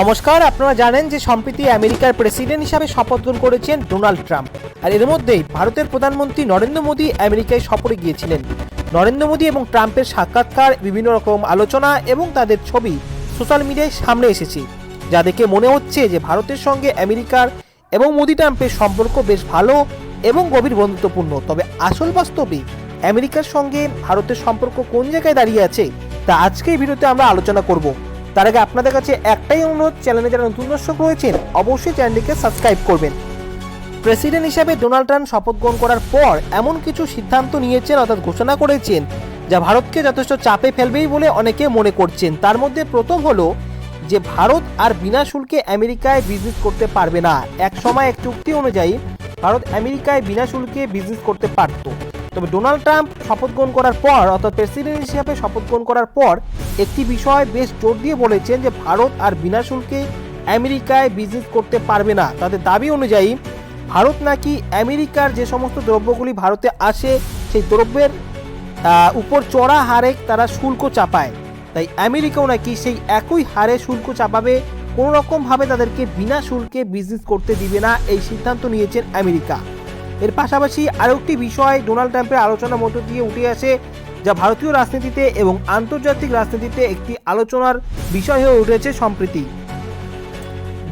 নমস্কার, আপনারা জানেন যে সম্প্রতি আমেরিকার প্রেসিডেন্ট হিসাবে শপথ গ্রহণ করেছেন ডোনাল্ড ট্রাম্প। আর এর মধ্যেই ভারতের প্রধানমন্ত্রী নরেন্দ্র মোদী আমেরিকায় সফরে গিয়েছিলেন। নরেন্দ্র মোদী এবং ট্রাম্পের সাক্ষাৎকার, বিভিন্ন রকম আলোচনা এবং তাদের ছবি সোশ্যাল মিডিয়ায় সামনে এসেছে, যা দেখে মনে হচ্ছে যে ভারতের সঙ্গে আমেরিকার এবং মোদী ট্রাম্পের সম্পর্ক বেশ ভালো এবং গভীর বন্ধুত্বপূর্ণ। তবে আসল বাস্তবে আমেরিকার সঙ্গে ভারতের সম্পর্ক কোন জায়গায় দাঁড়িয়ে আছে, তা আজকে এই ভিডিওতে আমরা আলোচনা করব। তার আগে আপনাদের কাছে একটাই অনুরোধ চ্যানেলে যারা নতুন দর্শক রয়েছেন, অবশ্যই চ্যানেলটিকে সাবস্ক্রাইব করবেন। প্রেসিডেন্ট হিসাবে ডোনাল্ড ট্রাম্প শপথ গ্রহণ করার পর এমন কিছু সিদ্ধান্ত নিয়েছেন, অর্থাৎ ঘোষণা করেছেন, যা ভারতকে যথেষ্ট চাপে ফেলবেই বলে অনেকে মনে করছেন। তার মধ্যে প্রথম হলো যে ভারত আর বিনা শুল্কে আমেরিকায় বিজনেস করতে পারবে না। এক সময় এক চুক্তি অনুযায়ী ভারত আমেরিকায় বিনা শুল্কে বিজনেস করতে পারত। তবে ডোনাল্ড ট্রাম্প শপথ গ্রহণ করার পর, অর্থাৎ প্রেসিডেন্ট হিসাবে শপথ গ্রহণ করার পর একটি বিষয় বেশ জোর দিয়ে বলেছেন যে ভারত আর বিনা শুল্কে আমেরিকায় বিজনেস করতে পারবে না। তাদের দাবি অনুযায়ী, ভারত নাকি আমেরিকার যে সমস্ত দ্রব্যগুলি ভারতে আসে, সেই দ্রব্যের উপর চড়া হারে তারা শুল্ক চাপায়। তাই আমেরিকাও নাকি সেই একই হারে শুল্ক চাপাবে কোনো রকমভাবে তাদেরকে বিনা শুল্কে বিজনেস করতে দিবে না, এই সিদ্ধান্ত নিয়েছেন আমেরিকা। এর পাশাপাশি আরও একটি বিষয়, ডোনাল্ড ট্রাম্পের আলোচনার মধ্য দিয়ে উঠে আসে যা ভারতীয় রাজনীতিতে এবং আন্তর্জাতিক রাজনীতিতে একটি আলোচনার বিষয় হয়ে উঠেছে সম্প্রতি।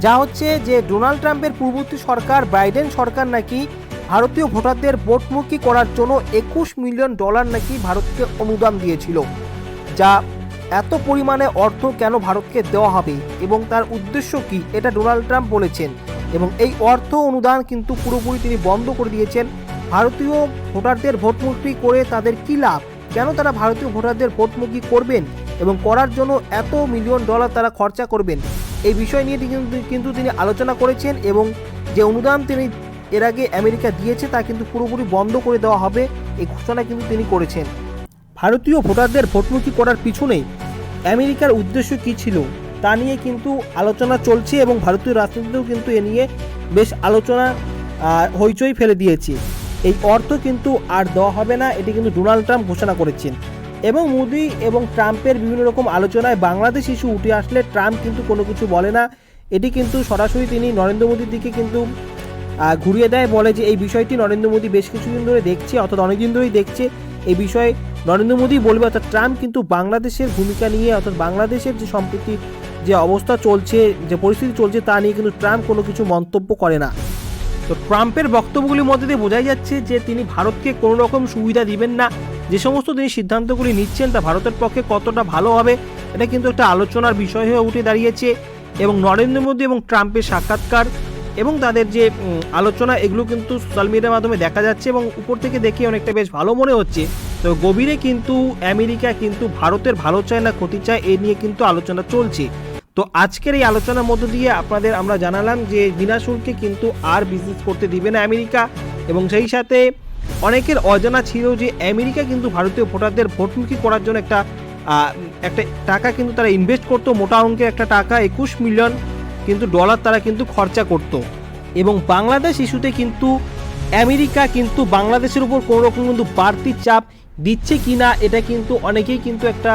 যা হচ্ছে যে ডোনাল্ড ট্রাম্পের পূর্ববর্তী সরকার, বাইডেন সরকার নাকি ভারতীয় ভোটারদের ভোটমুখী করার জন্য একুশ মিলিয়ন ডলার নাকি ভারতকে অনুদান দিয়েছিল, যা এত পরিমাণে অর্থ কেন ভারতকে দেওয়া হবে এবং তার উদ্দেশ্য কি, এটা ডোনাল্ড ট্রাম্প বলেছেন। এবং এই অর্থ অনুদান কিন্তু পুরোপুরি তিনি বন্ধ করে দিয়েছেন। ভারতীয় ভোটারদের ভোটমুখী করে তাদের কী লাভ? কেন তারা ভারতীয় ভোটারদের ভোটমুখী করবেন এবং করার জন্য এত মিলিয়ন ডলার তারা খরচা করবেন? এই বিষয় নিয়ে কিন্তু- তিনি আলোচনা করেছেন এবং যে অনুদান তিনি এর আগে আমেরিকা দিয়েছে তা কিন্তু পুরোপুরি বন্ধ করে দেওয়া হবে, এই ঘোষণা কিন্তু তিনি করেছেন। ভারতীয় ভোটারদের ভোটমুখী করার পিছনে আমেরিকার উদ্দেশ্য কী ছিল? তা নিয়ে কিন্তু আলোচনা চলছে এবং ভারতীয় রাজনীতিতেও কিন্তু এ নিয়ে বেশ আলোচনা হইচই ফেলে দিয়েছে। এই অর্থ কিন্তু আর দেওয়া হবে না, এটি কিন্তু ডোনাল্ড ট্রাম্প ঘোষণা করেছেন। এবং মোদি এবং ট্রাম্পের বিভিন্ন রকম আলোচনায় বাংলাদেশ ইস্যু উঠে আসলে ট্রাম্প কিন্তু কোনো কিছু বলে না। এটি কিন্তু সরাসরি তিনি নরেন্দ্র মোদীর দিকে কিন্তু ঘুরিয়ে দেয়, বলে যে এই বিষয়টি নরেন্দ্র মোদী বেশ কিছুদিন ধরে দেখছে, অর্থাৎ অনেকদিন ধরেই দেখছে। এই বিষয়ে নরেন্দ্র মোদী বলবে, অর্থাৎ ট্রাম্প কিন্তু বাংলাদেশের ভূমিকা নিয়ে, অর্থাৎ বাংলাদেশের যে সম্প্রতি, যে অবস্থা চলছে, যে পরিস্থিতি চলছে, তা নিয়ে কিন্তু ট্রাম্প কোনো কিছু মন্তব্য করে না। তো ট্রাম্পের বক্তব্যগুলির মধ্যে দিয়ে বোঝাই যাচ্ছে যে তিনি ভারতকে কোনো রকম সুবিধা দিবেন না। যে সমস্ত তিনি সিদ্ধান্তগুলি নিচ্ছেন তা ভারতের পক্ষে কতটা ভালো হবে, এটা কিন্তু একটা আলোচনার বিষয় হয়ে উঠে দাঁড়িয়েছে। এবং নরেন্দ্র মোদী এবং ট্রাম্পের সাক্ষাৎকার এবং তাদের যে আলোচনা, এগুলো কিন্তু সোশ্যাল মিডিয়ার মাধ্যমে দেখা যাচ্ছে এবং উপর থেকে দেখে অনেকটা বেশ ভালো মনে হচ্ছে। তো গভীরে কিন্তু আমেরিকা কিন্তু ভারতের ভালো চায় না, ক্ষতি চায়, এ নিয়ে কিন্তু আলোচনা চলছে। তো আজকের এই আলোচনার মধ্য দিয়ে আপনাদের আমরা জানালাম যে বিনা শুল্কে কিন্তু আর বিজনেস করতে দিবে না আমেরিকা এবং সেই সাথে অনেকের অজানা ছিল যে আমেরিকা কিন্তু ভারতীয় ভোটারদের ভোটমুখী করার জন্য একটা একটা টাকা কিন্তু তারা ইনভেস্ট করতো, মোটা অঙ্কের একটা টাকা, একুশ মিলিয়ন কিন্তু ডলার তারা কিন্তু খরচা করত। এবং বাংলাদেশ ইস্যুতে কিন্তু আমেরিকা কিন্তু বাংলাদেশের উপর কোনো রকম কিন্তু বাড়তি চাপ দিচ্ছে কি না এটা কিন্তু অনেকেই কিন্তু একটা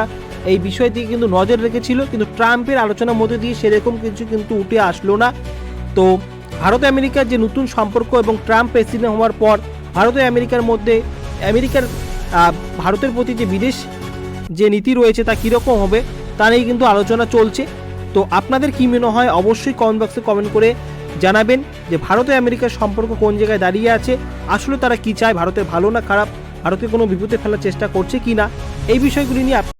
এই বিষয় দিকে কিন্তু নজর রেখেছিল, কিন্তু ট্রাম্পের আলোচনার মধ্যে দিয়ে সেরকম কিছু কিন্তু উঠে আসলো না। তো ভারত আমেরিকার যে নতুন সম্পর্ক এবং ট্রাম্প প্রেসিডেন্ট হওয়ার পর ভারত আমেরিকার মধ্যে, আমেরিকার ভারতের প্রতি যে বিদেশ যে নীতি রয়েছে তা কীরকম হবে, তা নিয়ে কিন্তু আলোচনা চলছে। তো আপনাদের কী মনে হয়? অবশ্যই কমেন্ট বক্সে কমেন্ট করে জানাবেন যে ভারত আমেরিকার সম্পর্ক কোন জায়গায় দাঁড়িয়ে আছে, আসলে তারা কি চায়, ভারতের ভালো না খারাপ, ভারতকে কোনো বিপদে ফেলার চেষ্টা করছে কি না এই বিষয়গুলি নিয়ে